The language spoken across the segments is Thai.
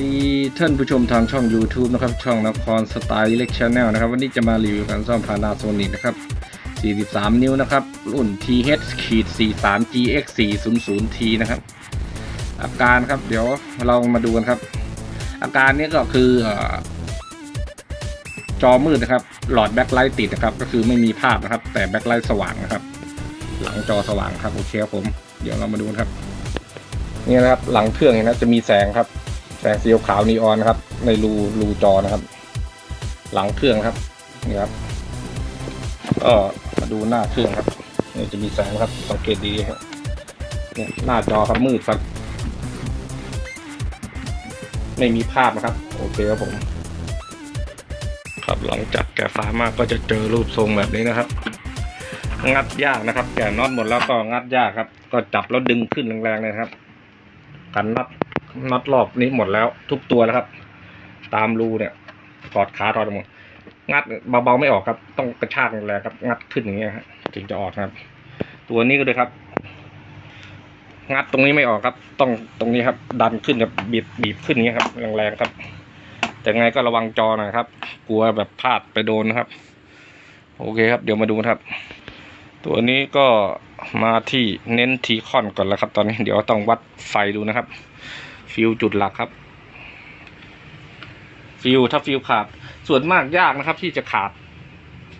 ดีท่านผู้ชมทางช่อง YouTube นะครับ ช่องนครสไตล์เล็กชาแนลนะครับ วันนี้จะมารีวิวการซ่อม Panasonic นะครับ 43 นิ้วนะครับ รุ่น TH ขีด43 GX 400T นะครับ อาการครับ เดี๋ยวเรามาดูกันครับ อาการนี้ก็คืออจอมืดนะครับ หลอดแบ็คไลท์ติดนะครับ ก็คือไม่มีภาพนะครับ แต่แบ็คไลท์สว่างนะครับ หลังจอสว่างครับ โอเคครับผม เดี๋ยวเรามาดูกันครับ นี่นะครับ หลังเครื่องเห็นนะจะมีแสงครับ แสงสีขาวนีออนครับ ในรูรูจอนะครับ หลังเครื่องครับนี่ครับก็มาดูหน้าเครื่องครับนี่จะมีแสงครับ สังเกตดีครับเนี่ยหน้าจอครับมืดครับ ไม่มีภาพนะครับ โอเคครับผม ครับหลังจากแกะฟ้ามากก็จะเจอรูปทรงแบบนี้นะครับ งัดยากนะครับ แกะน็อตหมดแล้วก็งัดยากครับ ก็จับแล้วดึงขึ้นแรงๆเลยนะครับ กันน็อต น็อตรอบนี้หมดแล้วทุกตัวแล้วครับ ตามรูเนี่ยถอดขาถอดหมดงัดเบาๆไม่ออกครับ ต้องกระชากแรงครับงัดขึ้นอย่างเงี้ยครับถึงจะออกครับ ตัวนี้ก็เลยครับ งัดตรงนี้ไม่ออกครับ ต้องตรงนี้ครับ ดันขึ้นกับบีบบีบขึ้นอย่างเงี้ยครับแรงๆครับ แต่ไงก็ระวังจอหน่อยครับ กลัวแบบพลาดไปโดนนะครับ โอเคครับ เดี๋ยวมาดูนะครับ ตัวนี้ก็มาที่เน้นทีคอนก่อนแล้วครับ ตอนนี้เดี๋ยวต้องวัดไฟดูนะครับ ฟิวจุดหลักครับ ฟิวถ้าฟิวขาด ส่วนมากยากนะครับ ที่จะขาด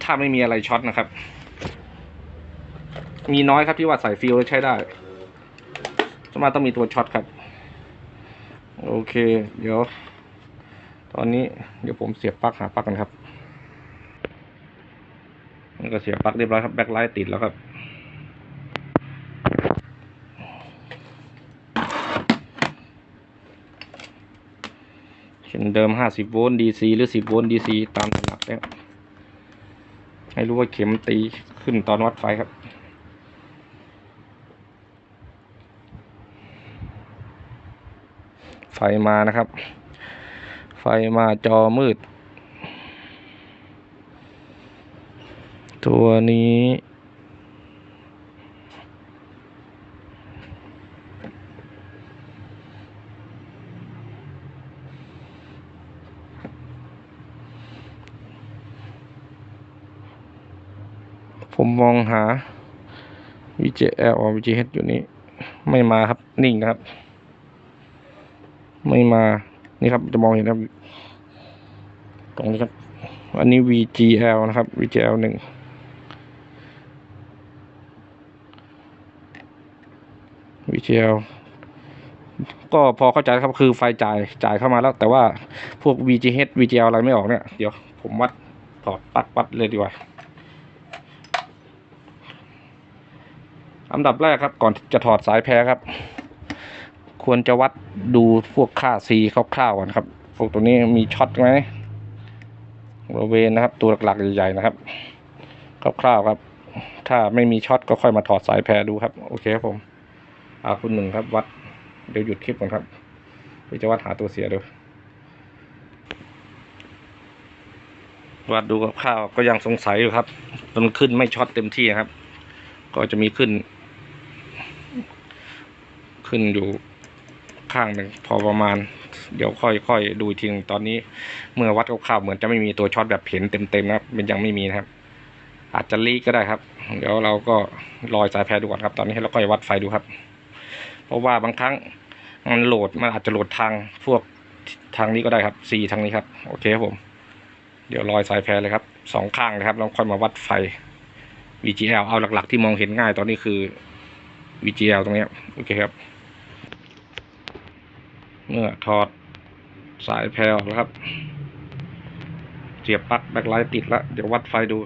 ถ้าไม่มีอะไรช็อตนะครับ มีน้อยครับที่ว่าใส่ฟิวแล้วใช้ได้สวนมาต้องมีตัวช็อตครับ โอเค เดี๋ยว ตอนนี้เดี๋ยวผมเสียบปลั๊กหาปลั๊กกันครับนี่ก็เสียบปลั๊กเรียบร้อยครับแบ็คไลท์ติดแล้วครับ ช่นเดิม 50 โวลต์ DC หรือ 10 โวลต์ DC ตามถนัดแล้ว ให้รู้ว่าเข็มตีขึ้นตอนวัดไฟครับ ไฟมานะครับ ไฟมาจอมืด ตัวนี้ ผ มองหา VJL or VGH อยู่นี้ ไม่มาครับ นิ่งนะครับ ไม่มา นี่ครับ จะมองเห็นครับ ตรงนี้ครับ อันนี้ VGL นะครับ VGL หนึ่ง VGL ก็พอเข้าใจครับคือไฟจ่ายจ่ายเข้ามาแล้ว แต่ว่าพวก VGH VGL อะไรไม่ออกเนี่ย เดี๋ยวผมวัดถอดปลั๊กวัดเลยดีกว่า อันดับแรกครับก่อนจะถอดสายแพรครับ ควรจะวัดดูพวกค่า C คร่าวๆก่อนครับ พวกตัวนี้มีช็อตไหมบริเวณนะครับ ตัวหลักๆใหญ่ๆนะครับคร่าวๆครับ ถ้าไม่มีช็อตก็ค่อยมาถอดสายแพรดูครับ โอเคครับผมอาคุณหนึ่งครับ วัดเดี๋ยวหยุดคลิปก่อนครับเพื่อจะวัดหาตัวเสียดูวัดดูกับข้าวก็ยังสงสัยอยู่ครับ มันขึ้นไม่ช็อตเต็มที่ครับ ก็จะมีขึ้น ขึ้นอยู่ข้างหนึ่งพอประมาณ เดี๋ยวค่อยๆดูทีหนึงตอนนี้ เมื่อวัดคร่าวๆเหมือนจะไม่มีตัวช็อตแบบเห็นเต็มๆนะครับมันยังไม่มีนะครับ อาจจะลีกก็ได้ครับ เดี๋ยวเราก็ลอยสายแพรดูก่อนครับ ตอนนี้เราก็วัดไฟดูครับ เพราะว่าบางครั้งมันโหลดมันอาจจะโหลดทางพวกทางนี้ก็ได้ครับ C ทางนี้ครับโอเคครับผม เดี๋ยวลอยสายแพรเลยครับสองข้างเลยครับแล้วค่อยมาวัดไฟ VGL เอาหลักๆ ที่มองเห็นง่ายตอนนี้คือ VGL ตรงนี้โอเคครับ เมื่อถอดสายแพรออกแล้วครับ เสียบปลั๊กแบ็คไลท์ติดแล้ว เดี๋ยววัดไฟดู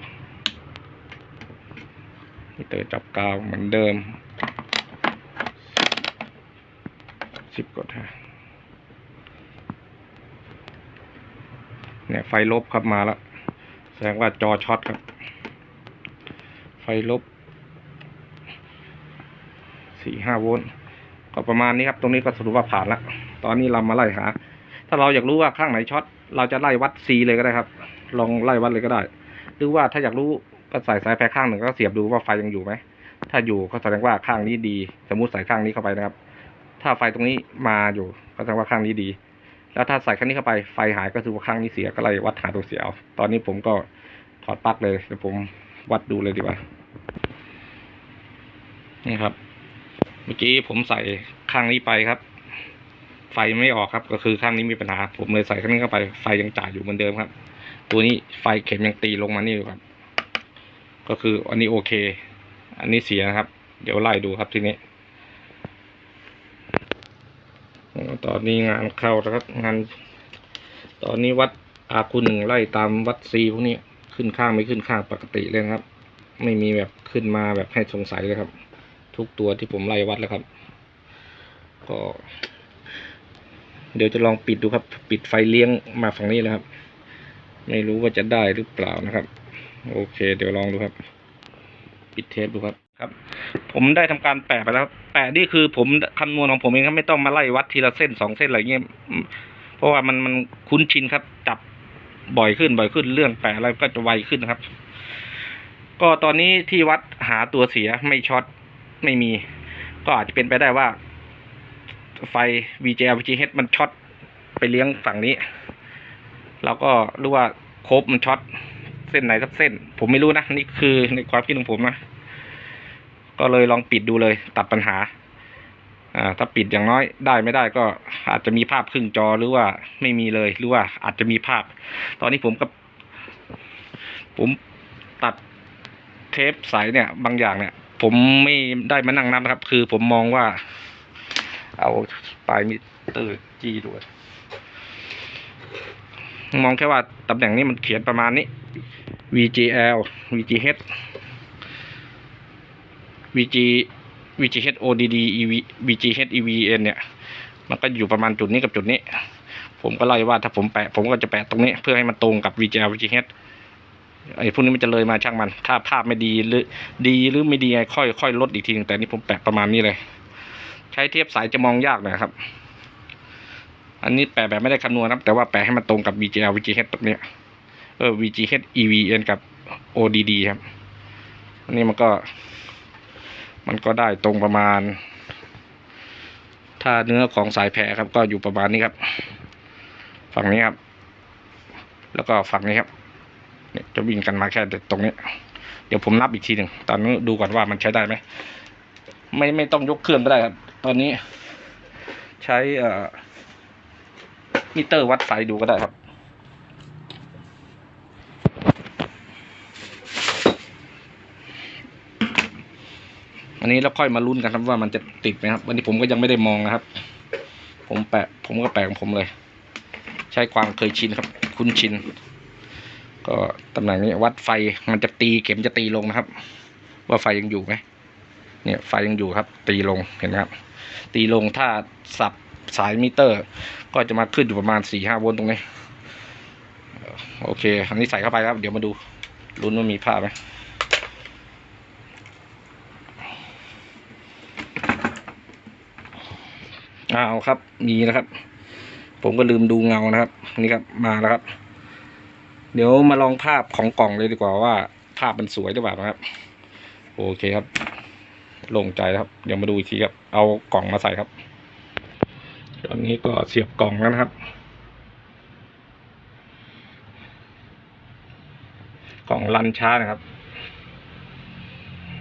มิเตอร์จับกาวเหมือนเดิมสิบกดฮะเนี่ยไฟลบครับมาแล้ว แสดงว่าจอช็อตครับ ไฟลบสี่ห้าโวลต์ก็ประมาณนี้ครับ ตรงนี้ก็สรุปว่าผ่านและ ตอนนี้เรามาไล่หา ถ้าเราอยากรู้ว่าข้างไหนช็อต เราจะไล่วัด C เลยก็ได้ครับ ลองไล่วัดเลยก็ได้ หรือว่าถ้าอยากรู้ก็ใส่สายแพรข้างหนึ่งก็เสียบดูว่าไฟยังอยู่ไหม ถ้าอยู่ก็แสดงว่าข้างนี้ดี สมมุติใส่ข้างนี้เข้าไปนะครับ ถ้าไฟตรงนี้มาอยู่ก็แสดงว่าข้างนี้ดี แล้วถ้าใส่ครั้งนี้เข้าไปไฟหายก็คือว่าครั้งนี้เสียก็เลยวัดหาตัวเสียเอาตอนนี้ผมก็ถอดปลั๊กเลยเดี๋ยวผมวัดดูเลยดีกว่า นี่ครับ เมื่อกี้ผมใส่ข้างนี้ไปครับ ไฟไม่ออกครับ ก็คือข้างนี้มีปัญหา ผมเลยใส่ข้างนี้เข้าไปไฟยังจ่ายอยู่เหมือนเดิมครับ ตัวนี้ไฟเข็มยังตีลงมานี่อยู่ครับ ก็คืออันนี้โอเค อันนี้เสียนะครับ เดี๋ยวไล่ดูครับทีนี้ตอนนี้งานเข้าแล้วครับงาน ตอนนี้วัดอาคูหนึ่งไล่ตามวัดซีพวกนี้ขึ้นข้างไม่ขึ้นข้างปกติเลยนะครับ ไม่มีแบบขึ้นมาแบบให้สงสัยเลยครับ ทุกตัวที่ผมไล่วัดแล้วครับ ก็ เดี๋ยวจะลองปิดดูครับ ปิดไฟเลี้ยงมาฝั่งนี้เลยครับ ไม่รู้ว่าจะได้หรือเปล่านะครับ โอเค เดี๋ยวลองดูครับ ปิดเทปดูครับครับ ผมได้ทำการแปะไปแล้วแปะนี่คือผมคำนวณของผมเองครับไม่ต้องมาไล่วัดทีละเส้นสองเส้นอะไรเงี้ยเพราะว่ามันมันคุ้นชินครับ จับบ่อยขึ้นบ่อยขึ้นเรื่องแปะอะไรก็จะไวขึ้นครับ ก็ตอนนี้ที่วัดหาตัวเสียไม่ช็อตไม่มี ก็อาจจะเป็นไปได้ว่า ไฟ VGL VGH มันช็อตไปเลี้ยงฝั่งนี้ เราก็รู้ว่าโคบมันช็อตเส้นไหนสักเส้น ผมไม่รู้นะ นี่คือในความคิดของผมนะ ก็เลยลองปิดดูเลยตัดปัญหา อ่า ถ้าปิดอย่างน้อยได้ไม่ได้ก็อาจจะมีภาพครึ่งจอหรือว่าไม่มีเลยหรือว่าอาจจะมีภาพ ตอนนี้ผมก็ผมตัดเทปสายเนี่ย บางอย่างเนี่ย ผมไม่ได้มานั่งนับนะครับ คือผมมองว่า เอาปลายมิเตอร์จี้ด้วยมองแค่ว่าตำแหน่งนี้มันเขียนประมาณนี้ VGL VGH VG VGH ODD EV VGH EVN เนี่ย มันก็อยู่ประมาณจุดนี้กับจุดนี้ ผมก็ไล่ว่าถ้าผมแปะ ผมก็จะแปะตรงนี้ เพื่อให้มันตรงกับ VGL VGH ไอ้พวกนี้มันจะเลยมาช่างมัน ถ้าภาพไม่ดีหรือดีหรือไม่ดีไงค่อยค่อยลดอีกทีหนึงแต่นี่ผมแปะประมาณนี้เลย ช้เทียบสายจะมองยากน่อยครับ อันนี้แปะแบบไม่ได้คำนวณนะครับ แต่ว่าแปะให้มันตรงกับ VGL VGH ตรงเนี้ยเออ VGH EVN กับ ODD ครับอันนี้มันก็ มันก็ได้ตรงประมาณ ถ้าเนื้อของสายแพรครับ ก็อยู่ประมาณนี้ครับ ฝั่งนี้ครับ แล้วก็ฝั่งนี้ครับเนี่ยจะวิ่งกันมาแค่ตรงนี้ เดี๋ยวผมนับอีกทีหนึ่งตอนนี้ดูก่อนว่ามันใช้ได้ไหมไม่ไม่ต้องยกเครื่องก็ได้ครับ ตอนนี้ใช้มิเตอร์วัดไฟดูก็ได้ครับ อันนี้แล้วค่อยมาลุ้นกันครับว่ามันจะติดไหมครับ วันนี้ผมก็ยังไม่ได้มองนะครับ ผมแปะผมก็แปะของผมเลย ใช้ความเคยชินครับ คุ้นชิน ก็ตำแหน่งนี้วัดไฟมันจะตีเข็มจะตีลงนะครับ ว่าไฟยังอยู่ไหมเนี่ยไฟยังอยู่ครับ ตีลงเห็นไหมครับ ตีลงถ้าสับสายมิเตอร์ ก็จะมาขึ้นอยู่ประมาณสี่ห้าโวลต์ตรงนี้ โอเค อันนี้ใส่เข้าไปครับเดี๋ยวมาดูลุ้นว่ามีภาพไหมอ้าวครับ มีนะครับ ผมก็ลืมดูเงานะครับ นี่ครับ มาแล้วครับ เดี๋ยวมาลองภาพของกล่องเลยดีกว่าว่า ภาพมันสวยหรือเปล่านะครับ โอเคครับ โล่งใจแล้วครับ เดี๋ยวมาดูอีกทีครับ เอากล่องมาใส่ครับ ตอนนี้ก็เสียบกล่องแล้วนะครับ กล่องรันช้านะครับ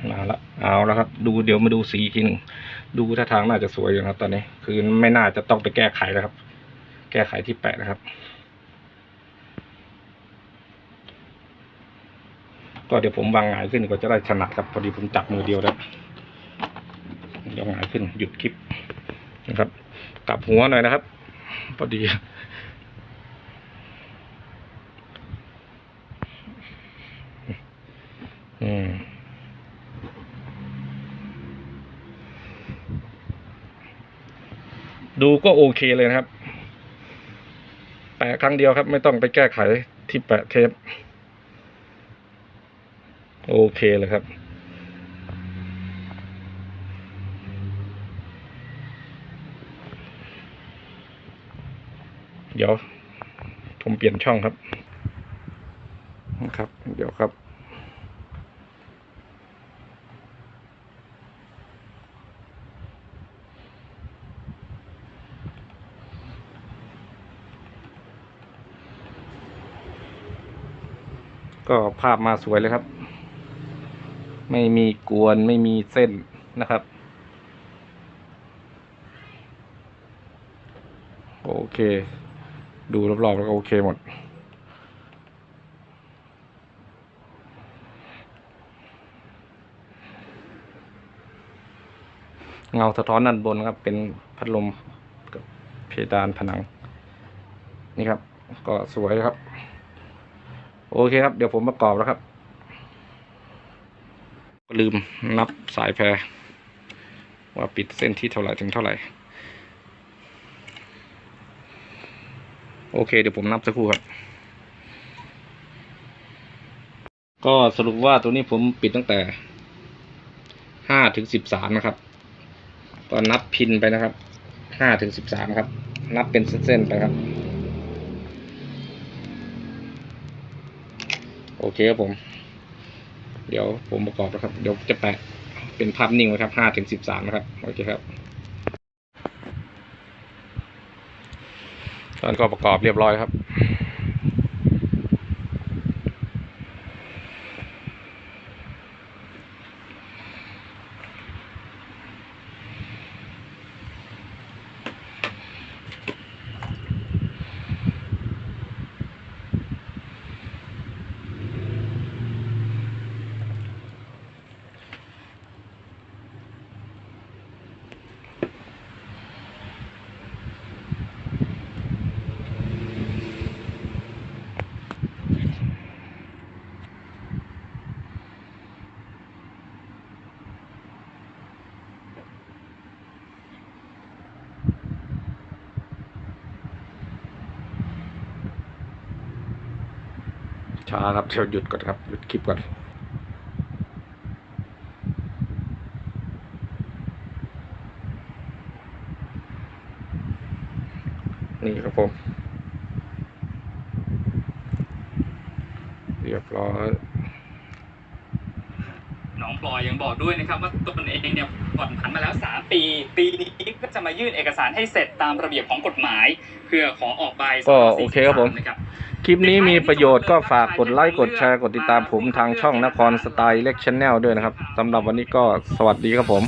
มาละเอาแล้วครับ ดูเดี๋ยวมาดูสีทีหนึ่ง ดูท่าทางน่าจะสวยอยู่นะครับ ตอนนี้ คือไม่น่าจะต้องไปแก้ไขแล้วครับ แก้ไขที่แปะนะครับ ก็เดี๋ยวผมวางหงายขึ้นก็จะได้ถนัดครับ พอดีผมจับมือเดียวแล้วเดี๋ยวหงาย ขึ้นหยุดคลิปนะครับ กลับหัวหน่อยนะครับพอดีอืมดูก็โอเคเลยนะครับ แปะครั้งเดียวครับ ไม่ต้องไปแก้ไขที่แปะเทป โอเคเลยครับ เดี๋ยว ผมเปลี่ยนช่องครับ ครับ เดี๋ยวครับ ก็ภาพมาสวยเลยครับ ไม่มีกวนไม่มีเส้นนะครับโอเค ดูรอบๆแล้วก็โอเคหมด เงาสะท้อนด้านบนครับ เป็นพัดลมกับเพดานผนัง นี่ครับ ก็สวยครับ โอเคครับ เดี๋ยวผมประกอบแล้วครับ ลืมนับสายแพรว่าปิดเส้นที่เท่าไหร่ถึงเท่าไหร่ โอเคเดี๋ยวผมนับสักครู่ครับ ก็สรุปว่าตัวนี้ผมปิดตั้งแต่ห้าถึงสิบสามนะครับ ก็นับพินไปนะครับห้าถึงสิบสามครับ นับเป็นเส้นๆไปครับ โอเคครับผม เดี๋ยวผมประกอบนะครับ เดี๋ยวจะแปะเป็นภาพนิ่งไว้ครับห้าถึงสิบสามนะครับ โอเคครับ ตอนก็ประกอบเรียบร้อยครับ ช้าครับเดี๋ยวหยุดก่อนครับหยุดคลิปก่อนนี่ครับผมเรียบร้อยน้องพลอยยังบอกด้วยนะครับ ว่าตนเองเนี่ยผ่อนผันมาแล้ว 3 ปี ปีนี้ ก็จะมายื่นเอกสารให้เสร็จตามระเบียบของกฎหมาย เพื่อขอออกใบก็โอเคครับผมนะครับคลิปนี้มีประโยชน์ก็ฝากกดไลค์กดแชร์กดติดตามผมทางช่องนครสไตล์เล็กชแนลด้วยนะครับสำหรับวันนี้ก็สวัสดีครับผม